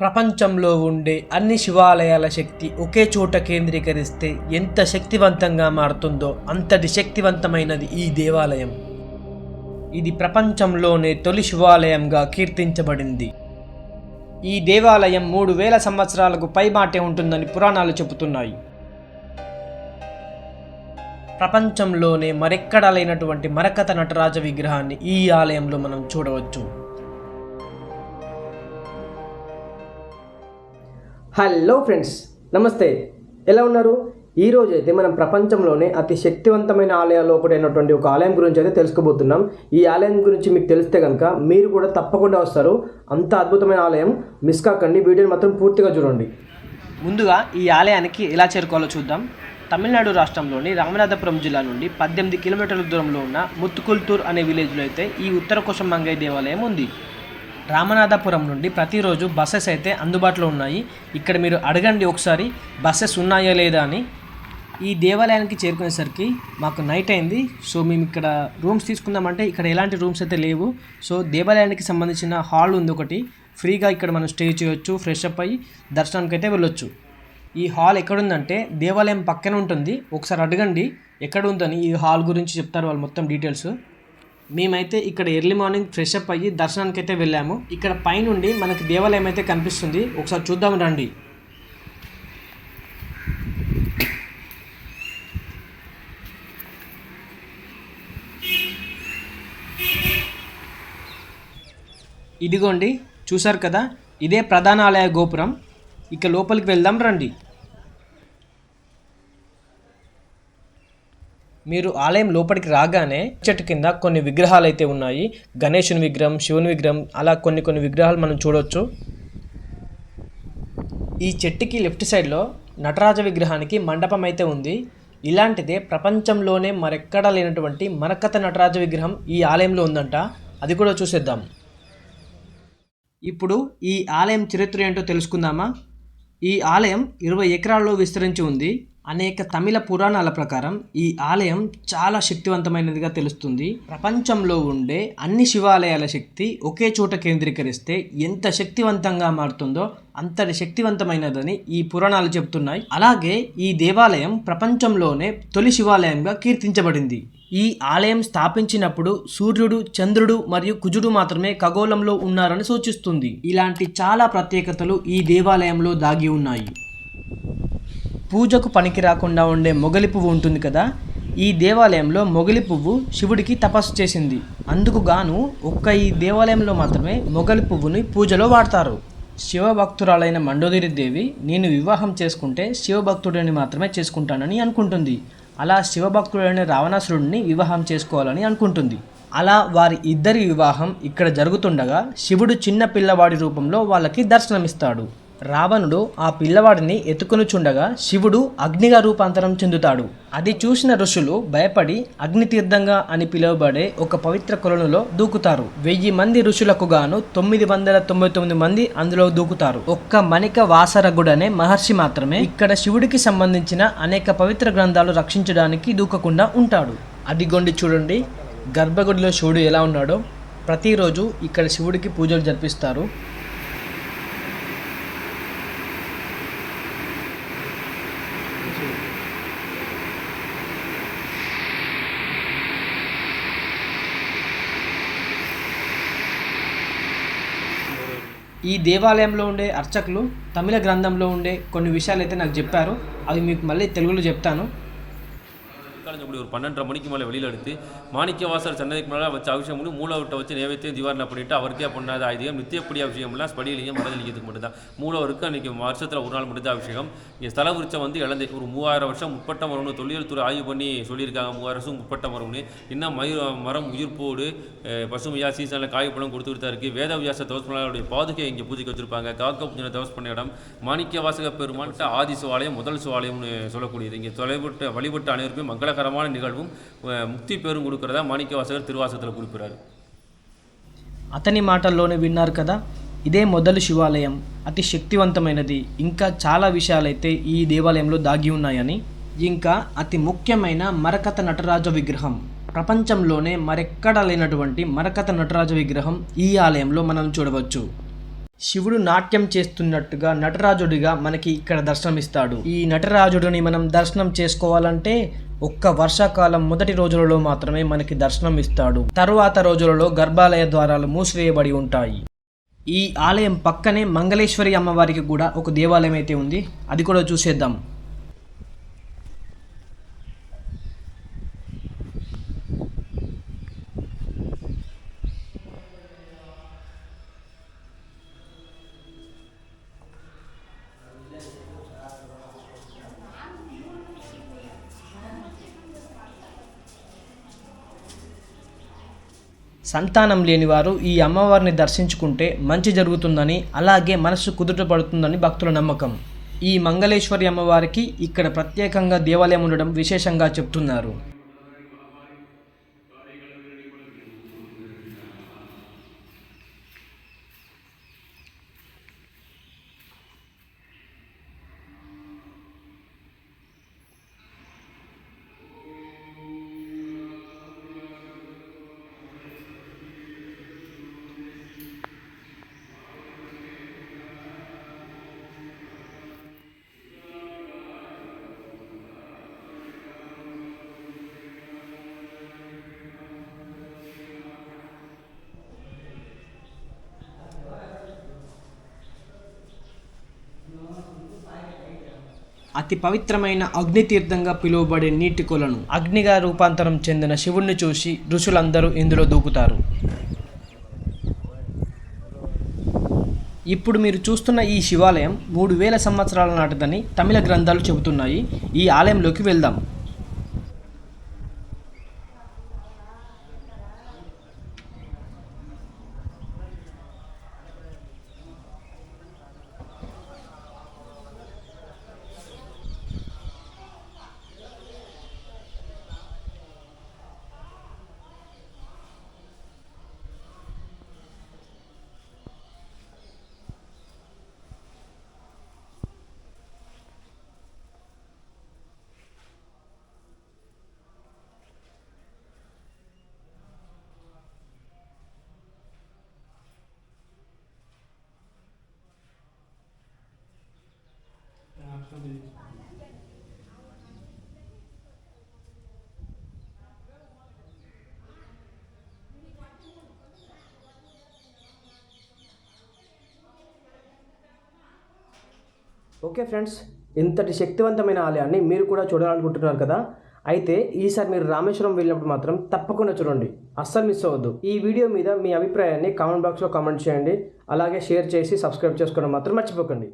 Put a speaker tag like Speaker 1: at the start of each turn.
Speaker 1: ప్రపంచంలో ఉండే అన్ని శివాలయాల శక్తి ఒకే చోట కేంద్రీకరిస్తే ఎంత శక్తివంతంగా మారుతుందో అంతటి శక్తివంతమైనది ఈ దేవాలయం. ఇది ప్రపంచంలోనే తొలి శివాలయంగా కీర్తించబడింది. ఈ దేవాలయం మూడు వేల సంవత్సరాలకు పైబాటే ఉంటుందని పురాణాలు చెబుతున్నాయి. ప్రపంచంలోనే మరెక్కడా లేనటువంటి మరకత నటరాజ విగ్రహాన్ని ఈ ఆలయంలో మనం చూడవచ్చు.
Speaker 2: హలో ఫ్రెండ్స్ నమస్తే. ఎలా ఉన్నారు? ఈ అయితే మనం ప్రపంచంలోనే అతి శక్తివంతమైన ఆలయాల్లో ఒకటైనటువంటి ఒక ఆలయం గురించి అయితే తెలుసుకోబోతున్నాం. ఈ ఆలయం గురించి మీకు తెలిస్తే కనుక మీరు కూడా తప్పకుండా వస్తారు. అంత అద్భుతమైన ఆలయం. మిస్ కాకండి వీడియోని మాత్రం పూర్తిగా చూడండి.
Speaker 1: ముందుగా ఈ ఆలయానికి ఎలా చేరుకోవాలో చూద్దాం. తమిళనాడు రాష్ట్రంలోని రామనాథపురం జిల్లా నుండి పద్దెనిమిది కిలోమీటర్ల దూరంలో ఉన్న ముత్తుకుల్తూర్ అనే విలేజ్లో అయితే ఈ ఉత్తర కోశం మంగయ్య దేవాలయం ఉంది. రామనాథపురం నుండి ప్రతిరోజు బస్సెస్ అయితే అందుబాటులో ఉన్నాయి. ఇక్కడ మీరు అడగండి ఒకసారి బస్సెస్ ఉన్నాయా లేదా అని. ఈ దేవాలయానికి చేరుకునేసరికి మాకు నైట్ అయింది. సో మేము ఇక్కడ రూమ్స్ తీసుకుందామంటే ఇక్కడ ఎలాంటి రూమ్స్ అయితే లేవు. సో దేవాలయానికి సంబంధించిన హాల్ ఉంది ఒకటి. ఫ్రీగా ఇక్కడ మనం స్టే చేయొచ్చు ఫ్రెష్ అప్ అయ్యి దర్శనానికి అయితే వెళ్ళొచ్చు. ఈ హాల్ ఎక్కడుందంటే దేవాలయం పక్కన ఉంటుంది. ఒకసారి అడగండి ఎక్కడ ఉందని ఈ హాల్ గురించి చెప్తారు వాళ్ళు మొత్తం డీటెయిల్స్. మేమైతే ఇక్కడ ఎర్లీ మార్నింగ్ ఫ్రెష్ అప్ అయ్యి దర్శనానికి అయితే వెళ్ళాము. ఇక్కడ పైనుండి మనకి దేవాలయం అయితే కనిపిస్తుంది. ఒకసారి చూద్దాం రండి. ఇదిగోండి చూసారు కదా? ఇదే ప్రధాన ఆలయ గోపురం. ఇక లోపలికి వెళ్దాం రండి. మీరు ఆలయం లోపలికి రాగానే చెట్టు కింద కొన్ని విగ్రహాలు అయితే ఉన్నాయి. గణేశుని విగ్రహం శివుని విగ్రహం అలా కొన్ని కొన్ని విగ్రహాలు మనం చూడవచ్చు ఈ చెట్టుకి లెఫ్ట్ సైడ్లో నటరాజ విగ్రహానికి మండపం అయితే ఉంది. ఇలాంటిదే ప్రపంచంలోనే మరెక్కడా లేనటువంటి మరకత నటరాజ విగ్రహం ఈ ఆలయంలో ఉందంట. అది కూడా చూసేద్దాం. ఇప్పుడు ఈ ఆలయం చరిత్ర ఏంటో తెలుసుకుందామా? ఈ ఆలయం ఇరవై ఎకరాల్లో విస్తరించి ఉంది. అనేక తమిళ పురాణాల ప్రకారం ఈ ఆలయం చాలా శక్తివంతమైనదిగా తెలుస్తుంది. ప్రపంచంలో ఉండే అన్ని శివాలయాల శక్తి ఒకే చోట కేంద్రీకరిస్తే ఎంత శక్తివంతంగా మారుతుందో అంతటి శక్తివంతమైనదని ఈ పురాణాలు చెబుతున్నాయి. అలాగే ఈ దేవాలయం ప్రపంచంలోనే తొలి శివాలయంగా కీర్తించబడింది. ఈ ఆలయం స్థాపించినప్పుడు సూర్యుడు చంద్రుడు మరియు కుజుడు మాత్రమే ఖగోళంలో ఉన్నారని సూచిస్తుంది. ఇలాంటి చాలా ప్రత్యేకతలు ఈ దేవాలయంలో దాగి ఉన్నాయి. పూజకు పనికి రాకుండా ఉండే మొగలి పువ్వు ఉంటుంది కదా ఈ దేవాలయంలో మొగలి పువ్వు శివుడికి తపస్సు చేసింది. అందుకు గాను ఒక్క ఈ దేవాలయంలో మాత్రమే మొగలి పువ్వుని పూజలో వాడతారు. శివభక్తురాలైన మండోదిరి దేవి నేను వివాహం చేసుకుంటే శివభక్తుడిని మాత్రమే చేసుకుంటానని అనుకుంటుంది. అలా శివభక్తుడైన రావణాసురుడిని వివాహం చేసుకోవాలని అనుకుంటుంది. అలా వారి ఇద్దరి వివాహం ఇక్కడ జరుగుతుండగా శివుడు చిన్న పిల్లవాడి రూపంలో వాళ్ళకి దర్శనమిస్తాడు. రావణుడు ఆ పిల్లవాడిని ఎత్తుకొనుచుండగా శివుడు అగ్నిగా రూపాంతరం చెందుతాడు. అది చూసిన ఋషులు భయపడి అగ్నితీర్థంగా అని పిలువబడే ఒక పవిత్ర కొలనులో దూకుతారు. వెయ్యి మంది ఋషులకు గాను తొమ్మిది వందల తొంభై తొమ్మిది మంది అందులో దూకుతారు. ఒక్క మణిక వాసరగుడనే మహర్షి మాత్రమే ఇక్కడ శివుడికి సంబంధించిన అనేక పవిత్ర గ్రంథాలు రక్షించడానికి దూకకుండా ఉంటాడు. అదిగోండి చూడండి. గర్భగుడిలో శివుడు ఎలా ఉన్నాడో. ప్రతిరోజు ఇక్కడ శివుడికి పూజలు జరిపిస్తారు. ఈ దేవాలయంలో ఉండే అర్చకులు తమిళ గ్రంథంలో ఉండే కొన్ని విషయాలు అయితే నాకు చెప్పారు. అవి మీకు మళ్ళీ తెలుగులో చెప్తాను.
Speaker 3: காலஞ்சப்படி ஒரு பன்னெண்டரை மணிக்கு மேலே வெளியில் எடுத்து மாணிக்கவாசர் சன்னதிக்கு மேலே வச்சு அபிஷேகம் பண்ணி மூலவர்கிட்ட வச்சு நைவேத்தியம் திவாரணை பண்ணிட்டு அவருக்கே பண்ணாத ஆயுதம் நித்தியப்படி அபிஷேகம்லாம் ஸ்படியிலையும் மரதலிங்கத்துக்கு மட்டும்தான். மூலவருக்கு அன்றைக்கி வருஷத்தில் ஒரு நாள் மட்டும்தான் அபிஷேகம். இங்கே ஸ்தல விருச்சம் வந்து இழந்து ஒரு மூவாயிரம் வருஷம் முற்பட்ட மரம்னு தொழில் துறை ஆய்வு பண்ணி சொல்லியிருக்காங்க மூவாயிரம் வருஷம் முற்பட்ட மரம்னு. இன்னும் மயிர் மரம் உயிர்ப்போடு அஹ், பசுமையாக சீசனில் காய்ப்பழம் கொடுத்துக்கிட்டு தான் இருக்குது வேதவியாச தவஸ்பனாருடைய பாதுகை இங்கே பூஜைக்கு வச்சிருப்பாங்க. காக்க பூஜனை தவஸ் பண்ண இடம். மாணிக்க வாசக பெருமான்ட்டு ஆதி சுவாலயம் முதல் சுவாலயம்னு சொல்லக்கூடியது. இங்கே தொலைபட்டு வழிபட்டு அனைவருக்கும் மங்களகரமான நிகழ்வும் அஹ், முக்தி பேரும் கொடுக்கிறதா மாணிக்க வாசகர் திருவாசகத்தில் குறிப்பிடுறாரு
Speaker 1: అతని మాటల్లోనే విన్నారు కదా ఇదే మొదలు శివాలయం అతి శక్తివంతమైనది ఇంకా చాలా విషయాలైతే ఈ దేవాలయంలో దాగి ఉన్నాయని ఇంకా అతి ముఖ్యమైన మరకత నటరాజ విగ్రహం ప్రపంచంలోనే మరెక్కడా లేనటువంటి మరకత నటరాజ విగ్రహం ఈ ఆలయంలో మనం చూడవచ్చు శివుడు నాట్యం చేస్తున్నట్టుగా నటరాజుడిగా మనకి ఇక్కడ దర్శనమిస్తాడు. ఈ నటరాజుడిని మనం దర్శనం చేసుకోవాలంటే ఒక్క వర్షాకాలం మొదటి రోజులలో మాత్రమే మనకి దర్శనం ఇస్తాడు తరువాత రోజులలో గర్భాలయ ద్వారాలు మూసివేయబడి ఉంటాయి. ఈ ఆలయం పక్కనే మంగళేశ్వరి అమ్మవారికి కూడా ఒక దేవాలయం అయితే ఉంది. అది కూడా చూసేద్దాం. సంతానం లేనివారు ఈ అమ్మవారిని దర్శించుకుంటే మంచి జరుగుతుందని అలాగే మనసు కుదుట పడుతుందని భక్తుల నమ్మకం. ఈ మంగళేశ్వరి అమ్మవారికి ఇక్కడ ప్రత్యేకంగా దేవాలయం ఉండడం విశేషంగా చెప్తున్నారు. అతి పవిత్రమైన అగ్ని తీర్థంగా పిలువబడే నీటి కొలను. అగ్నిగా రూపాంతరం చెందిన శివుణ్ణి చూసి ఋషులందరూ ఇందులో దూకుతారు. ఇప్పుడు మీరు చూస్తున్న ఈ శివాలయం మూడు వేల సంవత్సరాల నాటిదని తమిళ గ్రంథాలు చెబుతున్నాయి. ఈ ఆలయంలోకి వెళ్దాం.
Speaker 2: ఓకే ఫ్రెండ్స్ ఇంతటి శక్తివంతమైన ఆలయాన్ని మీరు కూడా చూడాలనుకుంటున్నారు కదా? అయితే ఈసారి మీరు రామేశ్వరం వెళ్ళినప్పుడు మాత్రం తప్పకుండా చూడండి. అస్సలు మిస్ అవ్వద్దు. ఈ వీడియో మీద మీ అభిప్రాయాన్ని కామెంట్ బాక్స్లో కామెంట్ చేయండి. అలాగే షేర్ చేసి సబ్స్క్రైబ్ చేసుకోవడం మాత్రం మర్చిపోకండి.